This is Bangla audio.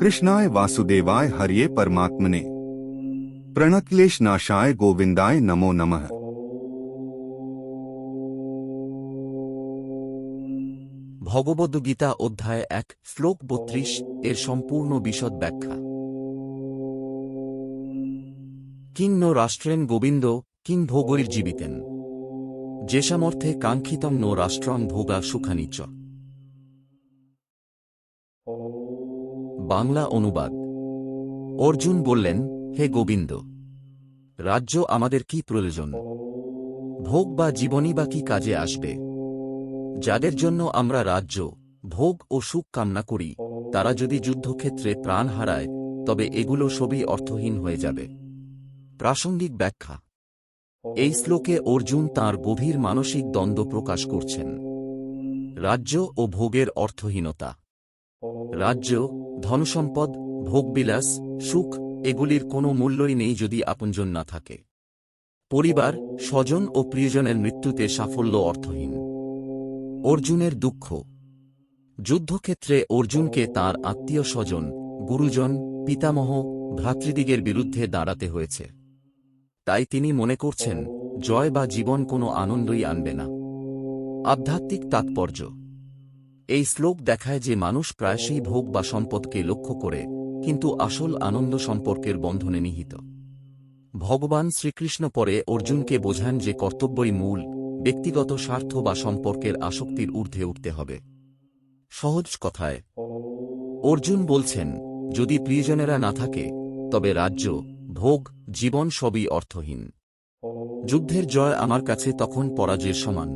कृष्णाय वासुदेवाय हरिये परमात्मने प्रणक्लेश नाशाय गोविंदाय नमो नमः ভগবদ্গীতা অধ্যায় এক শ্লোক বত্রিশ এর সম্পূর্ণ বিশদ ব্যাখ্যা কিন্ন রাষ্ট্রেন গোবিন্দ কিং ভোগৈর জীবিতেন যে সামর্থ্যে কাঙ্ক্ষিতম নো রাষ্ট্রং ভোগা সুখানি চ বাংলা অনুবাদ। অর্জুন বললেন, হে গোবিন্দ, রাজ্য আমাদের কি প্রয়োজন? ভোগ বা জীবনী বা কি কাজে আসবে? যাদের জন্য আমরা রাজ্য, ভোগ ও সুখ কামনা করি, তারা যদি যুদ্ধক্ষেত্রে প্রাণ হারায়, তবে এগুলো সবই অর্থহীন হয়ে যাবে। প্রাসঙ্গিক ব্যাখ্যা। এই শ্লোকে অর্জুন তার গভীর মানসিক দ্বন্দ্ব প্রকাশ করছেন। রাজ্য ও ভোগের অর্থহীনতা। রাজ্য, ধনসম্পদ, ভোগবিলাস, সুখ, এগুলির কোনো মূল্যই নেই যদি আপনজন না থাকে। পরিবার, স্বজন ও প্রিয়জনের মৃত্যুতে সাফল্য অর্থহীন। অর্জুনের দুঃখ। যুদ্ধক্ষেত্রে অর্জুনকে তার আত্মীয় স্বজন, গুরুজন, পিতামহ, ভ্রাতৃদিগের বিরুদ্ধে দাঁড়াতে হয়েছে। তাই তিনি মনে করছেন, জয় বা জীবন কোনো আনন্দই আনবে না। আধ্যাত্মিক তাৎপর্য। এই শ্লোক দেখায় যে মানুষ প্রায়শই ভোগ বা সম্পদকে লক্ষ্য করে, কিন্তু আসল আনন্দ সম্পর্কের বন্ধনে নিহিত। ভগবান শ্রীকৃষ্ণ পরে অর্জুনকে বোঝান যে কর্তব্যই মূল, ব্যক্তিগত স্বার্থ বা সম্পর্কের আসক্তির ঊর্ধ্বে উঠতে হবে। সহজ কথায়, অর্জুন বলছেন, যদি প্রিয়জনেরা না থাকে, তবে রাজ্য, ভোগ, জীবন সবই অর্থহীন। যুদ্ধের জয় আমার কাছে তখন পরাজয়ের সমান।